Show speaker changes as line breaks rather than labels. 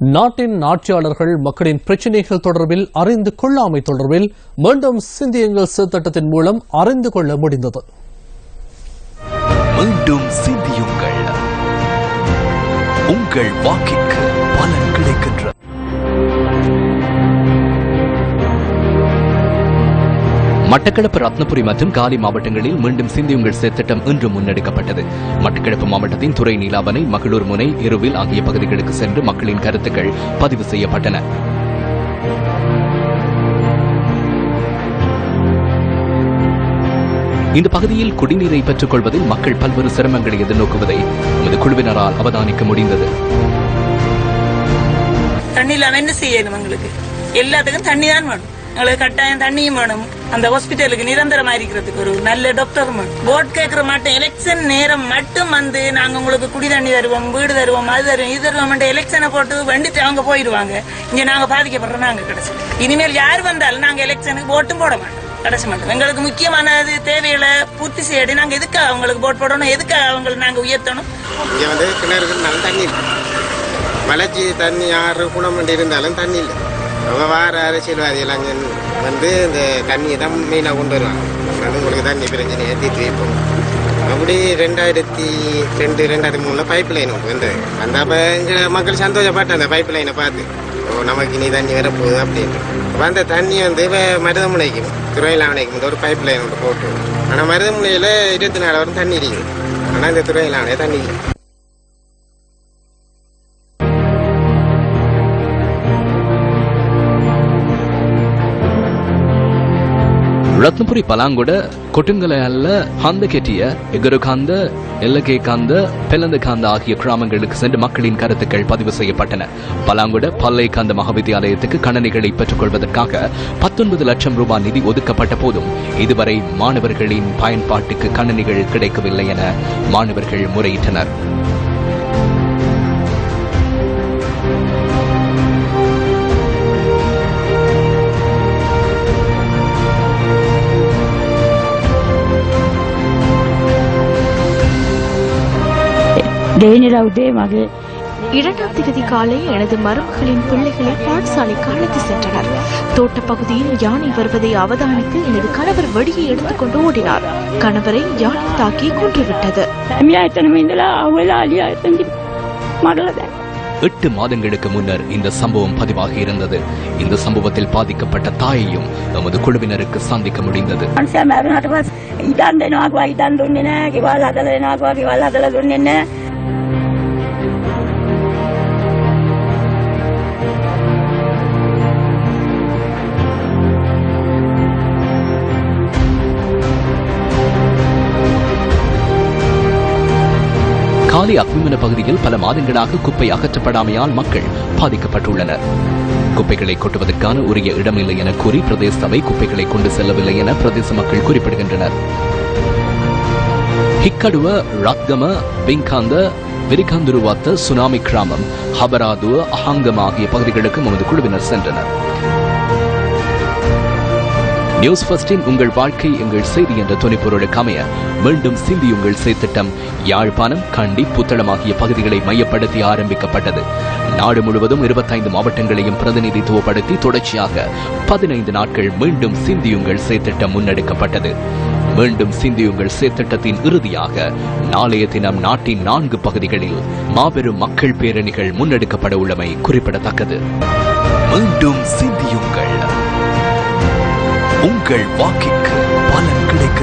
நாட்டின் ஆட்சியாளர்கள் மக்களின் பிரச்சினைகள் தொடர்பில் அறிந்து கொள்ளாமை தொடர்பில் மீண்டும் சிந்தியுங்கள் திட்டத்தின் மூலம் அறிந்து கொள்ள முடிந்தது.
மீண்டும் சிந்தியுங்கள். உங்கள் வாக்கிற்கு பலன் மட்டக்களப்பு ரத்னபுரி மற்றும் காலி மாவட்டங்களில் மீண்டும் சிந்தியுங்கள் செயற்திட்டம் இன்று முன்னெடுக்கப்பட்டது. மட்டக்களப்பு மாவட்டத்தின் துறை நீலாவணை மகளூர் முனை இருவில் ஆகிய பகுதிகளுக்கு சென்று மக்களின் கருத்துக்கள் பதிவு செய்யப்பட்டன. இந்த பகுதியில் குடிநீரை பெற்றுக் கொள்வதில் மக்கள் பல்வேறு சிரமங்களை எதிர்நோக்குவதை நமது குழுவினரால் அவதானிக்க முடிந்தது.
தண்ணி இல்லாம என்ன செய்யணும் எங்களுக்கு எல்லாத்துக்கும் தண்ணி தான் வேணும். எங்களுக்கு கட்டாயம் தண்ணியும் வேணும். அந்த ஹாஸ்பிட்டலுக்கு நிரந்தரமா இருக்கிறதுக்கு ஒரு நல்ல டாக்டர் போட் கேட்கற மாட்டோம் எலெக்ஷன் நேரம் மட்டும் வந்து நாங்க உங்களுக்கு குடி தண்ணி தருவோம் வீடு தருவோம் அது தருவோம் இது தருவோம் எலெக்ஷனை போட்டு வெண்டிட்டு அவங்க போயிடுவாங்க. இங்க நாங்க பாதிக்கப்படுறோம் நாங்க கிடைச்சி. இனிமேல் யார் வந்தாலும் நாங்க எலெக்ஷனுக்கு ஓட்டும் போட மாட்டோம். கடைசி மாட்டோம். எங்களுக்கு முக்கியமானது தேவைகளை பூர்த்தி செய்யடி. நாங்க எதுக்காக அவங்களுக்கு போட் போடணும்? எதுக்காக அவங்களை நாங்க உயர்த்தணும்?
இங்க வந்து கிணறுக்குனாலும் தண்ணி மலைச்சி தண்ணி ஆறு குணம் இருந்தாலும் தண்ணி இல்லை. அவங்க வார அரசியல்வாதி அங்கே வந்து இந்த தண்ணியை தான் மெயினாக கொண்டு வருவாங்க. அது உங்களுக்கு தண்ணி பிரச்சனையை தீர்த்து வைப்போம் அப்படி ரெண்டாயிரத்தி ரெண்டு ரெண்டாயிரத்தி மூணில் பைப் லைன் வந்தது அந்த அப்போ எங்கள் மக்கள் சந்தோஷப்பட்ட அந்த பைப் லைனை பார்த்து ஓ நமக்கு இனி தண்ணி வரப்போகுது அப்படின்னு அப்போ அந்த தண்ணி வந்து இப்போ மருதமுனைக்கும் துறையிலானைக்கும் வந்து ஒரு பைப் லைன் ஒன்று போட்டு. ஆனால் மருதமுனையில் இருபத்தி நாலு வரும் தண்ணி இருக்குது. ஆனால் இந்த துறையிலானே தண்ணி
ரத்னபுரி பலாங்குட කොටුංගලයල්ල හந்த கெட்டிய எகருகாந்த எல்லகேகாந்த பெலந்தகாந்த ஆகிய கிராமங்களுக்கு சென்று மக்களின் கருத்துக்கள் பதிவு செய்யப்பட்டன. பலாங்குட பல்லைக்காந்த மகாவித்தியாலயத்துக்கு கணனிகளை பெற்றுக் கொள்வதற்காக பத்தொன்பது லட்சம் ரூபாய் நிதி ஒதுக்கப்பட்ட போதும் இதுவரை மாணவர்களின் பயன்பாட்டுக்கு கணனிகள் கிடைக்கவில்லை என மாணவர்கள் முறையிட்டனர்.
இரண்டாம் தேதி காலை எனது மருமகளின் பிள்ளைகளை பாடசாலைக்கு அழைத்து சென்றனர். தோட்டப்பகுதியில் யானை வருவதை அவதானித்து எனது கணவர் வடியை எடுத்துக்கொண்டு ஓடினார். கணவரை யானை தாக்கி கொன்றுவிட்டது.
எட்டு மாதங்களுக்கு முன்னர் இந்த சம்பவம் பதிவாகி இருந்தது. இந்த சம்பவத்தில் பாதிக்கப்பட்ட தாயையும் நமது குழுவினருக்கு சந்திக்க முடிந்தது. காலி அக்மிமன பகுதியில் பல மாதங்களாக குப்பை அகற்றப்படாமையால் மக்கள் பாதிக்கப்பட்டுள்ளனர் குப்பைகளை கொட்டுவதற்கான உரிய இடமில்லை என கூறி பிரதேச சபை குப்பைகளை கொண்டு செல்லவில்லை என பிரதேச மக்கள் குறிப்பிடுகின்றனர் ಹಿಕ್ಕಡುವ ರತ್ಗಮ பிங்காந்த விரிகாந்துருவாத்த சுனாமி கிராமம் ஹபராதுவ அஹாங்கம் ஆகிய பகுதிகளுக்கு நமது குழுவினர் சென்றனர் நியூஸ் ஃபர்ஸ்டின் உங்கள் வாழ்க்கை எங்கள் செய்தி என்ற துணைப்பொருளுக்கு அமைய மீண்டும் சிந்தி உங்கள் செய்திட்டம் யாழ்ப்பாணம் கண்டி புத்தளம் ஆகிய பகுதிகளை மையப்படுத்தி ஆரம்பிக்கப்பட்டது. நாடு முழுவதும் இருபத்தைந்து மாவட்டங்களையும் பிரதிநிதித்துவப்படுத்தி தொடர்ச்சியாக பதினைந்து நாட்கள் மீண்டும் சிந்தியுங்கள் செய்திட்டம் முன்னெடுக்கப்பட்டது. மீண்டும் சிந்தியுங்கள் சேத்திட்டத்தின் இறுதியாக நாளைய தினம் நாட்டின் நான்கு பகுதிகளில் மாபெரும் மக்கள் பேரணிகள் முன்னெடுக்கப்பட உள்ளமை குறிப்பிடத்தக்கது. மீண்டும் சிந்தியுங்கள் உங்கள் வாக்கிற்கு பலன் கிடைக்க